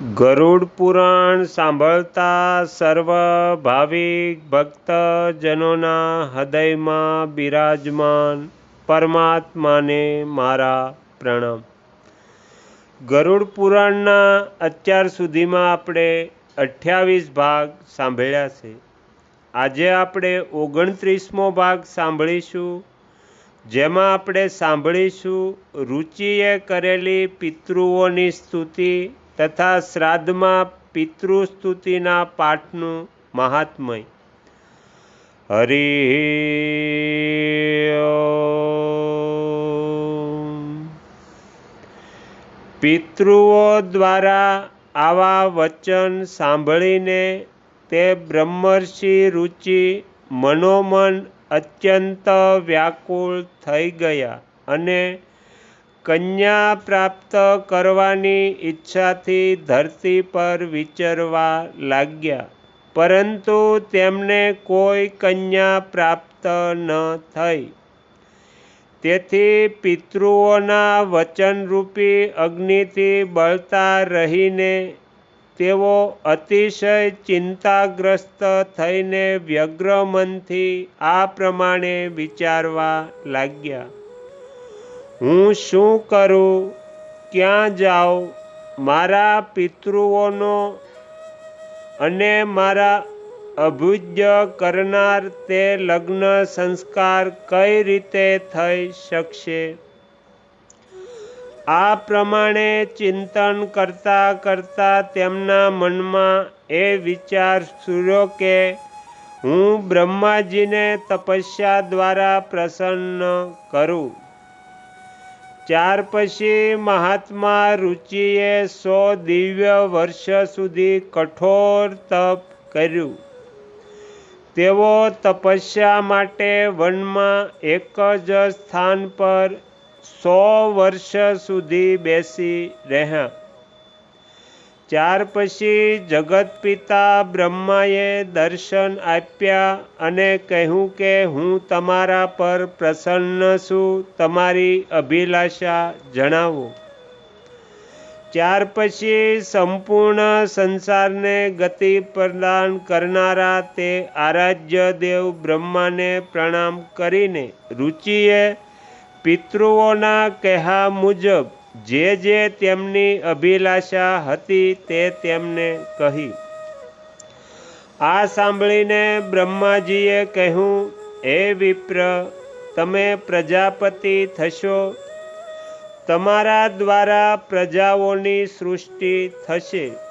ગરુડ પુરાણ સાંભળતા સર્વ ભાવિક ભક્તજનોના હૃદયમાં બિરાજમાન પરમાત્માને મારા પ્રણામ. ગરુડ પુરાણના અત્યાર સુધીમાં આપણે અઠ્યાવીસ ભાગ સાંભળ્યા છે. આજે આપણે ઓગણત્રીસમો ભાગ સાંભળીશું, જેમાં આપણે સાંભળીશું રુચિએ કરેલી પિતૃઓની સ્તુતિ તથા શ્રાદ્ધમાં પિતૃસ્તુતિના પાઠનું મહાત્મય. હરિ પિતૃઓ દ્વારા આવા વચન સાંભળીને તે બ્રહ્મર્ષિ રુચિ મનોમન અત્યંત વ્યાકુળ થઈ ગયા અને કન્યા પ્રાપ્ત કરવાની ઈચ્છાથી ધરતી પર વિચરવા લાગ્યા. પરંતુ તેમને કોઈ કન્યા પ્રાપ્ત ન થઈ. તેથી પિતૃઓના વચનરૂપી અગ્નિથી બળતા રહીને તેઓ અતિશય ચિંતાગ્રસ્ત થઈને વ્યગ્રમનથી આ પ્રમાણે વિચારવા લાગ્યા. હું શું કરું? ક્યાં જાઉં? મારા પિતૃઓનો અને મારા અભુજ્ય કરનાર તે લગ્ન સંસ્કાર કઈ રીતે થઈ શકશે? આ પ્રમાણે ચિંતન કરતા કરતા તેમના મનમાં એ વિચાર સૂર્યો કે હું બ્રહ્માજીને તપસ્યા દ્વારા પ્રસન્ન કરું. ત્યાર પછી મહાત્મા રુચિએ સો દિવ્ય વર્ષ સુધી કઠોર તપ કર્યું. તેઓ તપસ્યા માટે વનમાં એક જ સ્થાન પર સો વર્ષ સુધી બેસી રહ્યા. ત્યાર પછી જગત પિતા બ્રહ્માએ દર્શન આપ્યા અને કહ્યું કે હું તમારા પર પ્રસન્ન છું, તમારી અભિલાષા જણાવો. ત્યાર પછી સંપૂર્ણ સંસારને ગતિ પ્રદાન કરનારા તે આરાધ્ય દેવ બ્રહ્માને પ્રણામ કરીને રુચિએ પિતૃઓના કહ્યા મુજબ જે જે તેમની અભિલાષા હતી તે તેમને કહી. આ સાંભળીને બ્રહ્માજીએ કહ્યું, હે વિપ્ર, તમે પ્રજાપતિ થશો. તમારા દ્વારા પ્રજાઓની સૃષ્ટિ થશે.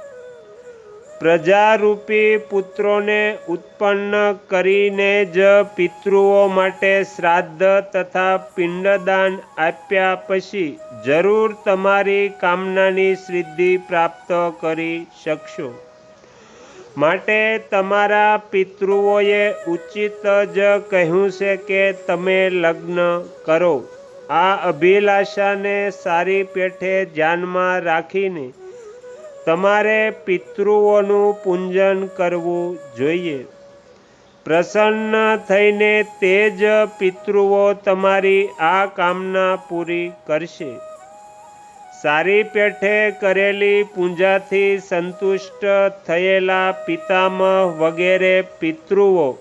પ્રજારૂપી પુત્રોને ઉત્પન્ન કરીને જ પિતૃઓ માટે શ્રાદ્ધ તથા પિંડદાન આપ્યા પછી જરૂર તમારી કામનાની સિદ્ધિ પ્રાપ્ત કરી શકશો. માટે તમારા પિતૃઓએ ઉચિત જ કહ્યું છે કે તમે લગ્ન કરો. આ અભિલાષાને સારી પેઠે ધ્યાનમાં રાખીને તમારે પિતૃઓનું પૂજન કરવું જોઈએ. પ્રસન્ન થઈને તે જ પિતૃઓ તમારી આ કામના પૂરી કરશે. સારી પેઠે કરેલી પૂજાથી સંતુષ્ટ થયેલા પિતામહ વગેરે પિતૃઓ,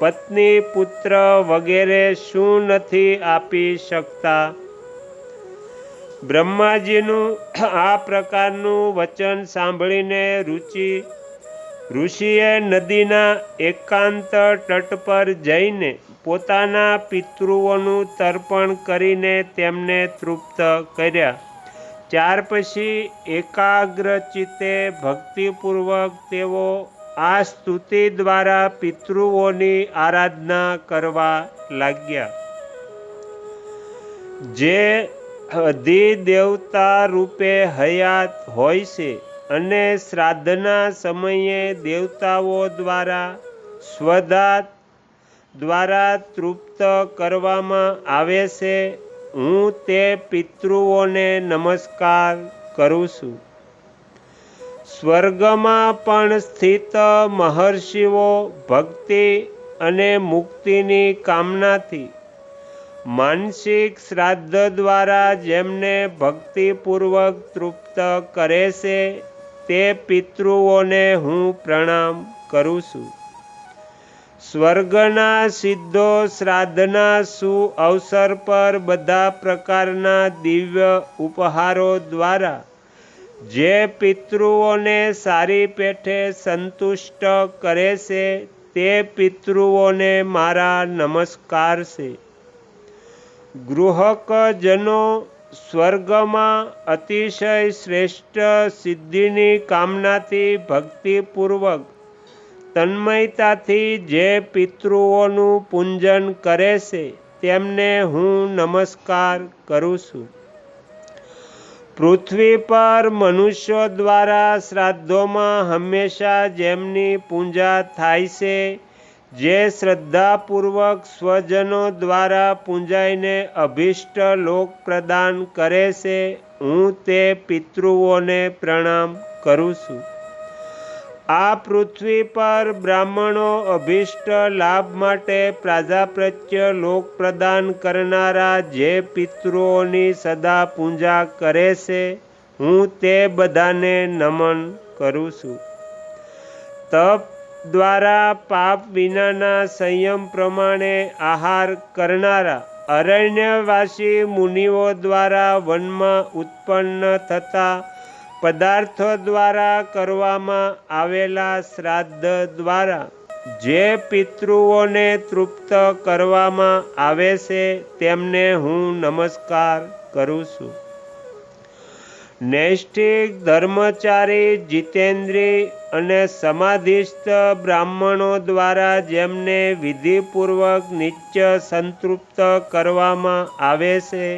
પત્ની પુત્ર વગેરે શું નથી આપી શકતા? બ્રહ્માજીનું આ પ્રકારનું વચન સાંભળીને રુચિ, ઋષિએ નદીના એકાંત તટ પર જઈને પોતાના પિતૃઓનું તર્પણ કરીને તેમને તૃપ્ત કર્યા. ત્યાર પછી એકાગ્રચિત્તે ભક્તિપૂર્વક તેઓ આ સ્તુતિ દ્વારા પિતૃઓની આરાધના કરવા લાગ્યા. જે અધિદેવતા રૂપે હયાત હોય છે અને શ્રાદ્ધના સમયે દેવતાઓ દ્વારા સ્વધાત દ્વારા તૃપ્ત કરવામાં આવે છે. હું તે પિતૃઓને નમસ્કાર કરું છું. સ્વર્ગમાં પણ સ્થિત મહર્ષિઓ ભક્તિ અને મુક્તિની કામનાથી માનસિક શ્રાદ્ધ દ્વારા જેમને ભક્તિપૂર્વક તૃપ્ત કરે છે, તે પિતૃઓને હું પ્રણામ કરું છું. સ્વર્ગના સિદ્ધો શ્રાદ્ધના સુ અવસર પર બધા પ્રકારના દિવ્ય ઉપહારો દ્વારા જે પિતૃઓને સારી પેઠે સંતુષ્ટ કરે છે, તે પિતૃઓને મારા નમસ્કાર છે. ગૃહકજનો સ્વર્ગમાં અતિશય શ્રેષ્ઠ સિદ્ધિની કામનાથી ભક્તિપૂર્વક તન્મયતાથી જે પિતૃઓનું પૂજન કરે છે, તેમને હું નમસ્કાર કરું છું. પૃથ્વી પર મનુષ્યો દ્વારા શ્રાદ્ધોમાં હંમેશા જેમની પૂજા થાય છે જે શ્રદ્ધાપૂર્વક સ્વજનો દ્વારા પૂજાઈને અભિષ્ટ લોક પ્રદાન કરે છે, હું તે પિતૃઓને પ્રણામ કરું છું. આ પૃથ્વી પર બ્રાહ્મણો અભિષ્ટ લાભ માટે પ્રાજાપ્રત્ય લોક પ્રદાન કરનારા જે પિતૃઓની સદા પૂજા કરે છે, હું તે બધાને નમન કરું છું. તપ દ્વારા પાપ વિનાના સંયમ પ્રમાણે આહાર કરનારા અરણ્યવાસી મુનિઓ દ્વારા વનમાં ઉત્પન્ન થતા પદાર્થો દ્વારા કરવામાં આવેલા શ્રાદ્ધ દ્વારા જે પિતૃઓને તૃપ્ત કરવામાં આવે છે, તેમને હું નમસ્કાર કરું છું. નૈષ્ઠિક ધર્મચારી જીતેન્દ્રી અને સમાધિસ્થ બ્રાહ્મણો દ્વારા જેમને વિધિપૂર્વક નિત્ય સંતૃપ્ત કરવામાં આવે છે,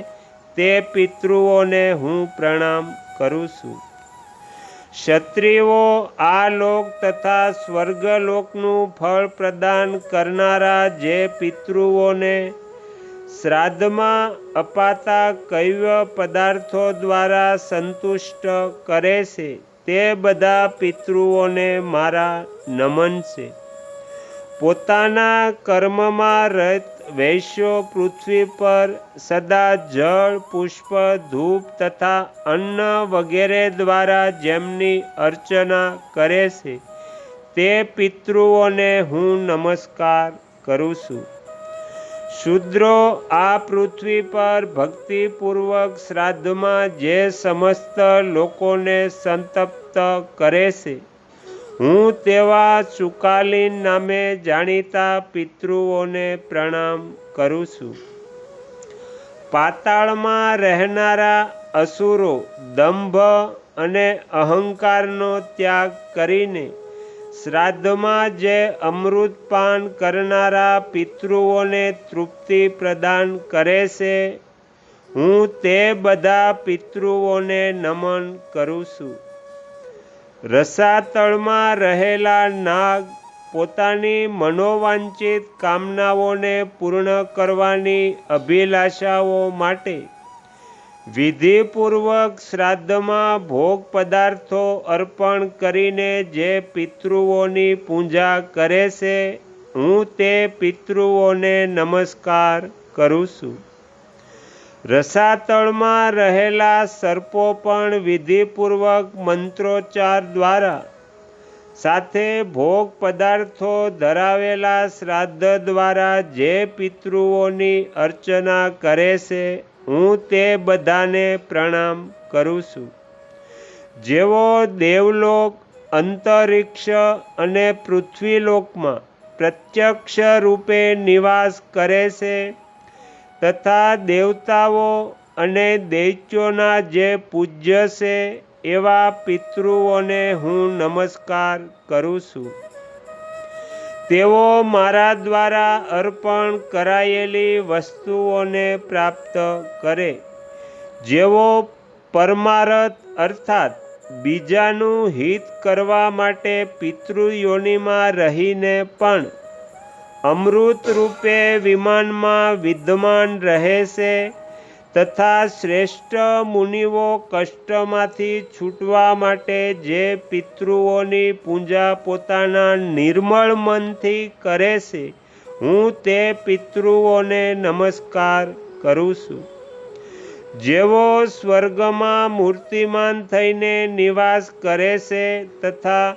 તે પિતૃઓને હું પ્રણામ કરું છું. ક્ષત્રિયો આ લોક તથા સ્વર્ગલોકનું ફળ પ્રદાન કરનારા જે પિતૃઓને શ્રાદ્ધમાં અપાતા કૈવ્ય પદાર્થો દ્વારા સંતુષ્ટ કરે છે, તે બધા પિતૃઓને મારા નમન છે. પોતાના કર્મમાં રત વૈશ્યો પૃથ્વી પર સદા જળ, પુષ્પ, ધૂપ તથા અન્ન વગેરે દ્વારા જેમની અર્ચના કરે છે, તે પિતૃઓને હું નમસ્કાર કરું છું. શુદ્રો આ પૃથ્વી પર ભક્તિપૂર્વક શ્રાદ્ધમાં જે સમસ્ત લોકોને સંતપ્ત કરે છે, હું તેવા સુકાલીન નામે જાણીતા પિતૃઓને પ્રણામ કરું છું. પાતાળમાં રહેનારા અસુરો દંભ અને અહંકારનો ત્યાગ કરીને શ્રાદ્ધમાં જે અમૃતપાન કરનારા પિતૃઓને તૃપ્તિ પ્રદાન કરે છે, હું તે બધા પિતૃઓને નમન કરું છું. રસાતળમાં રહેલા નાગ પોતાની મનોવાંચિત કામનાઓને પૂર્ણ કરવાની અભિલાષાઓ માટે વિધિપૂર્વક શ્રાદ્ધમાં ભોગ પદાર્થો અર્પણ કરીને જે પિતૃઓની પૂજા કરે છે, હું તે પિતૃઓને નમસ્કાર કરું છું. રસાતળમાં રહેલા સર્પો પણ વિધિપૂર્વક મંત્રોચ્ચાર દ્વારા સાથે ભોગ પદાર્થો ધરાવેલા શ્રાદ્ધ દ્વારા જે પિતૃઓની અર્ચના કરે છે હું તે બધાને પ્રણામ કરું છું. જેઓ દેવલોક, અંતરિક્ષ અને પૃથ્વીલોકમાં પ્રત્યક્ષ રૂપે નિવાસ કરે છે, તથા દેવતાઓ અને દૈત્યોના જે પૂજ્ય છે એવા પિતૃઓને હું નમસ્કાર કરું છું. તેઓ મારા દ્વારા અર્પણ કરાયેલી વસ્તુઓને પ્રાપ્ત કરે. જેઓ પરમારથ અર્થાત બીજાનું હિત કરવા માટે પિતૃયોનિમાં રહીને પણ અમૃત રૂપે વિમાનમાં વિદ્યમાન રહે છે તથા શ્રેષ્ઠ મુનિઓ કષ્ટમાંથી છૂટવા માટે જે પિતૃઓની પૂજા પોતાના નિર્મળ મનથી કરે છે, હું તે પિતૃઓને નમસ્કાર કરું છું. જેવો સ્વર્ગમાં મૂર્તિમાન થઈને નિવાસ કરે છે તથા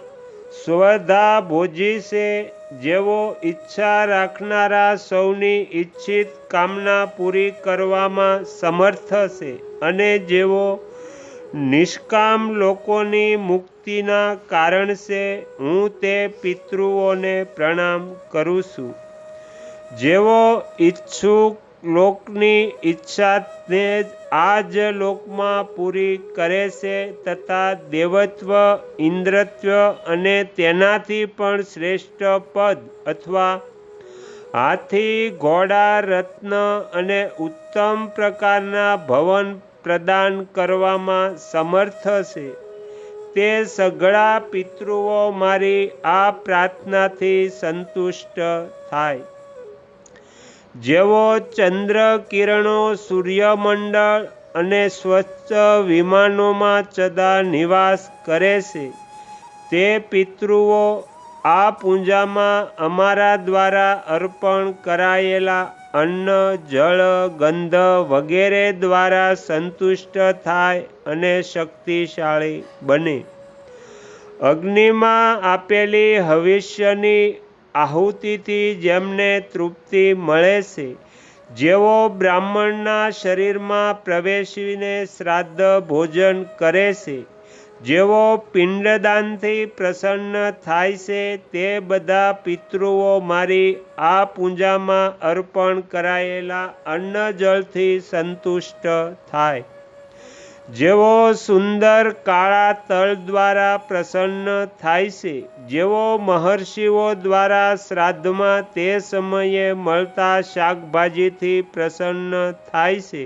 સ્વધા ભોજી છે, જેવો ઈચ્છા રાખનારા સૌની ઈચ્છિત કામના પૂરી કરવામાં સમર્થ છે અને જેવો નિષ્કામ લોકોની મુક્તિના કારણ છે, હું તે પિતૃઓને પ્રણામ કરું છું. જેવો ઈચ્છુક લોકની ઈચ્છાને જ આ જ લોકમાં પૂરી કરે છે તથા દેવત્વ, ઇન્દ્રત્વ અને તેનાથી પણ શ્રેષ્ઠ પદ અથવા હાથી, ઘોડા, રત્ન અને ઉત્તમ પ્રકારના ભવન પ્રદાન કરવામાં સમર્થ છે. તે સઘળા પિતૃઓ મારી આ પ્રાર્થનાથી સંતુષ્ટ થાય. જેવો ચંદ્ર કિરણો સૂર્યમંડળ અને સ્વચ્છ વિમાનોમાં ચદા નિવાસ કરે છે, તે પિતૃઓ આ પૂજામાં અમારા દ્વારા અર્પણ કરાયેલા અન્ન, જળ, ગંધ વગેરે દ્વારા સંતુષ્ટ થાય અને શક્તિશાળી બને. અગ્નિમાં આપેલી હવિષ્યની આહુતિથી જેમને તૃપ્તિ મળે છે, જેઓ બ્રાહ્મણના શરીરમાં પ્રવેશીને શ્રાદ્ધ ભોજન કરે છે, જેઓ પિંડદાનથી પ્રસન્ન થાય છે, તે બધા પિતૃઓ મારી આ પૂજામાં અર્પણ કરાયેલા અન્ન જળથી સંતુષ્ટ થાય. જેઓ સુંદર કાળા તલ દ્વારા પ્રસન્ન થાય છે જેઓ મહર્ષિઓ દ્વારા શ્રાદ્ધમાં તે સમયે મળતા શાકભાજીથી પ્રસન્ન થાય છે,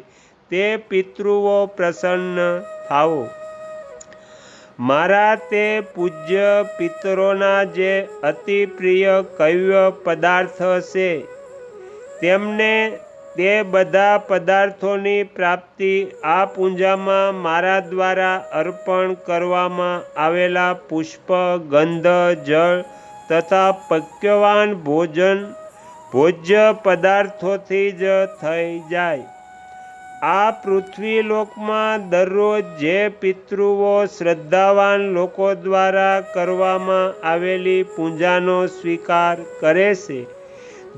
તે પિતૃઓ પ્રસન્ન થાવો મારા તે પૂજ્ય પિતરોના જે અતિ પ્રિય કવ્ય પદાર્થ છે, તેમને તે બધા પદાર્થોની પ્રાપ્તિ આ પૂજામાં મારા દ્વારા અર્પણ કરવામાં આવેલા પુષ્પ, ગંધ, જળ તથા પક્યવાન ભોજન ભોજ્ય પદાર્થોથી જ થઈ જાય. આ પૃથ્વીલોકમાં દરરોજ જે પિતૃઓ શ્રદ્ધાવાન લોકો દ્વારા કરવામાં આવેલી પૂજાનો સ્વીકાર કરે છે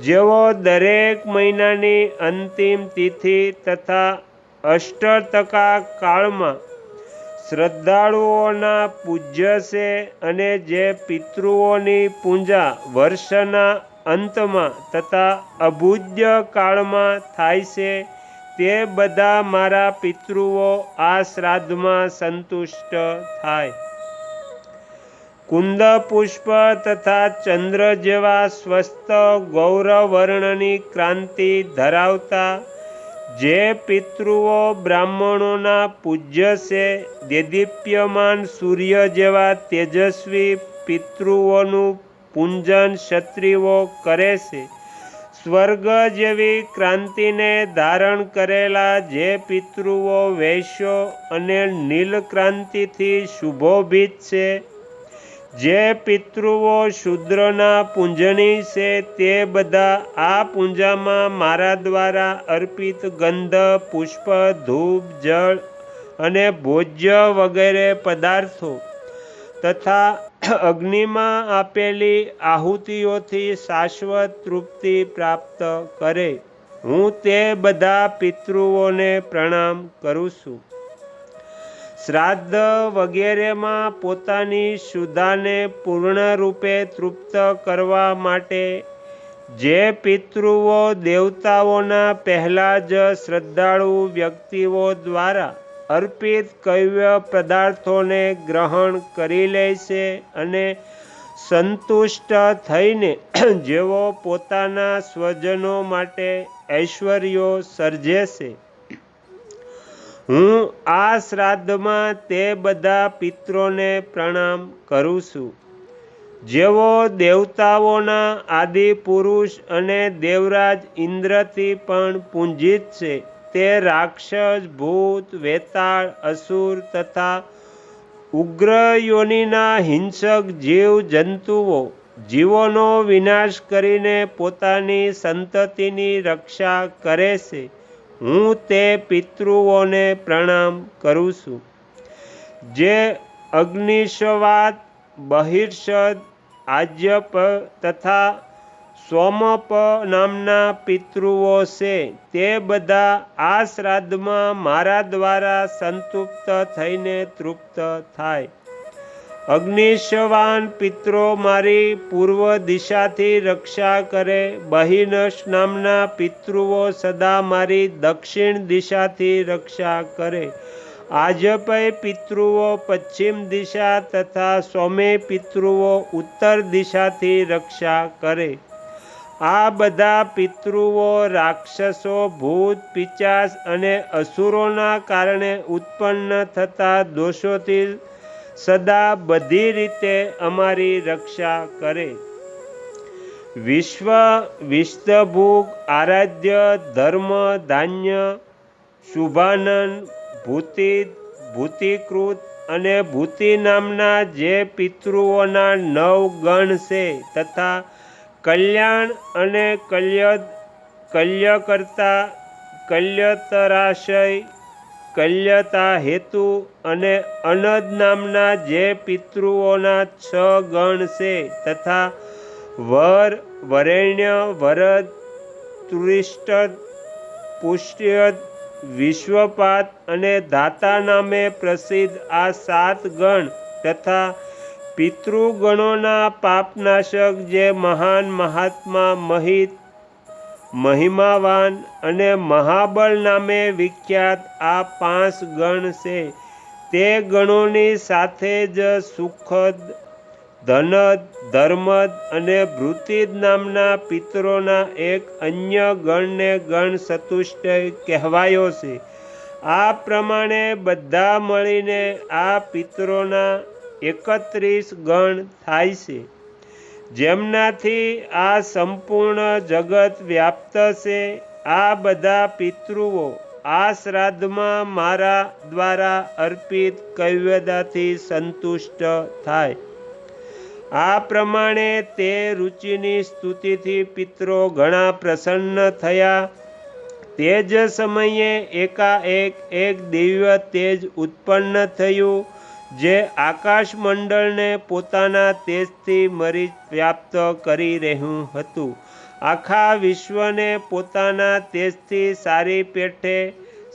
જેઓ દરેક મહિનાની અંતિમ તિથિ તથા અષ્ટતકા કાળમાં શ્રદ્ધાળુઓના પૂજ્ય છે અને જે પિતૃઓની પૂજા વર્ષના અંતમાં તથા અભૂજ્ય કાળમાં થાય છે, તે બધા મારા પિતૃઓ આ શ્રાદ્ધમાં સંતુષ્ટ થાય. કુંદ પુષ્પ તથા ચંદ્ર જેવા સ્વસ્થ ગૌરવર્ણની ક્રાંતિ ધરાવતા જે પિતૃઓ બ્રાહ્મણોના પૂજ્ય છે, દેદીપ્યમાન સૂર્ય જેવા તેજસ્વી પિતૃઓનું પૂંજન ક્ષત્રિયો કરે છે. સ્વર્ગ જેવી ક્રાંતિને ધારણ કરેલા જે પિતૃઓ વૈશ્યો અને નીલક્રાંતિથી શુભોભિત છે જે પિતૃઓ શુદ્રના પૂંજની છે, તે બધા આ પૂંજામાં મારા દ્વારા અર્પિત ગંધ, પુષ્પ, ધૂપ, જળ અને ભોજ્ય વગેરે પદાર્થો તથા અગ્નિમાં આપેલી આહુતિઓથી શાશ્વત તૃપ્તિ પ્રાપ્ત કરે. હું તે બધા પિતૃઓને પ્રણામ કરું છું. શ્રાદ્ધ વગેરેમાં પોતાની શુદ્ધાને પૂર્ણરૂપે તૃપ્ત કરવા માટે જે પિતૃઓ દેવતાઓના પહેલાં જ શ્રદ્ધાળુ વ્યક્તિઓ દ્વારા અર્પિત કવ્ય પદાર્થોને ગ્રહણ કરી લે છે અને સંતુષ્ટ થઈને જેઓ પોતાના સ્વજનો માટે ઐશ્વર્યો સર્જે છે. હું આ શ્રાદ્ધમાં તે બધા પિત્રોને પ્રણામ કરું છું. જેઓ દેવતાઓના આદિ પુરુષ અને દેવરાજ ઇન્દ્રથી પણ પૂંજિત છે, તે રાક્ષસ, ભૂત, વેતાળ, અસુર તથા ઉગ્ર યોનિના હિંસક જીવ જંતુઓ જીવોનો વિનાશ કરીને પોતાની સંતતિની રક્ષા કરે છે. હું તે પિતૃઓને પ્રણામ કરું છું. જે અગ્નિશવાદ બહિર્ષદ આજ્યપ તથા સોમપ નામના પિતૃઓ છે, તે બધા આ શ્રાદ્ધમાં મારા દ્વારા સંતૃપ્ત થઈને તૃપ્ત થાય. અગ્નિશવાન પિત્રો મારી પૂર્વ દિશાથી રક્ષા કરે. બહિનશ નામના પિતૃઓ સદા મારી દક્ષિણ દિશાથી રક્ષા કરે. આજપય પિતૃઓ પશ્ચિમ દિશા તથા સોમે પિતૃઓ ઉત્તર દિશાથી રક્ષા કરે. આ બધા પિતૃઓ રાક્ષસો, ભૂત, પિચાસ અને અસુરોના કારણે ઉત્પન્ન થતા દોષોથી સદા બધી રીતે અમારી રક્ષા કરે. વિશ્વ વિસ્તભૂગ આરાધ્ય ધર્મ ધાન્ય શુભાનંદ ભૂતિ ભૂતિકૃત અને ભૂતિ નામના જે પિતૃઓના નવ ગણ છે તથા કલ્યાણ અને કલ્યદ કલ્યકર્તા કલ્યતરાશય કલ્યતા હેતુ અને અનદ નામના જે પિતૃઓના છ ગણ છે તથા વર, વરેણ્ય, વરદ, તુરિષ્ટ, પુષ્યદ, વિશ્વપાત અને ધાતા નામે પ્રસિદ્ધ આ સાત ગણ તથા પિતૃગણોના પાપનાશક જે મહાન મહાત્મા મહિત મહિમાવાન અને મહાબળ નામે વિખ્યાત આ પાંચ ગણ છે. તે ગણોની સાથે જ સુખદ, ધનદ, ધર્મદ અને ભૃતિદ નામના પિતરોના એક અન્ય ગણને ગણ સતુષ્ટ કહેવાયો છે. આ પ્રમાણે બધા મળીને આ પિતરોના એકત્રીસ ગણ થાય છે. જેમનાથી આ સંપૂર્ણ જગત વ્યાપ્ત છે, આ બધા પિતૃઓ આ શ્રાદ્ધમાં મારા દ્વારા અર્પિત કૈવ્યદાથી સંતુષ્ટ થાય. આ પ્રમાણે તે રુચિની સ્તુતિથી પિત્રો ઘણા પ્રસન્ન થયા. તે જ સમયે એકાએક એક દિવ્ય તેજ ઉત્પન્ન થયું. જે આકાશમંડળને પોતાના તેજથી મરી વ્યાપ્ત કરી રહ્યું હતું. આખા વિશ્વને પોતાના તેજથી સારી પેઠે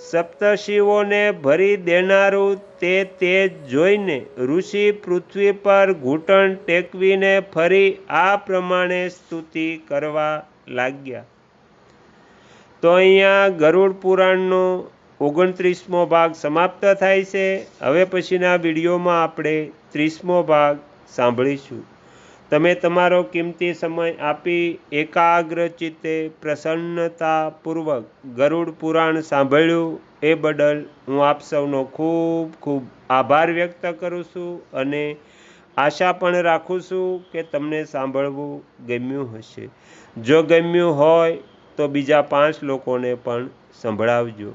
સપ્તશિવોને ભરી દેનારું તે તેજ જોઈને ઋષિ પૃથ્વી પર ઘૂંટણ ટેકવીને ફરી આ પ્રમાણે સ્તુતિ કરવા લાગ્યા. તો અહીંયા ગરુડ પુરાણનો ઓગણત્રીસમો ભાગ સમાપ્ત થાય છે. હવે પછીના વિડીયોમાં આપણે ત્રીસમો ભાગ સાંભળીશું. તમે તમારો કિંમતી સમય આપી એકાગ્ર ચિત્તે પ્રસન્નતાપૂર્વક ગરુડ પુરાણ સાંભળ્યું એ બદલ હું આપ સૌનો ખૂબ ખૂબ આભાર વ્યક્ત કરું છું અને આશા પણ રાખું છું કે તમને સાંભળવું ગમ્યું હશે. જો ગમ્યું હોય તો બીજા પાંચ લોકોને પણ સંભળાવજો.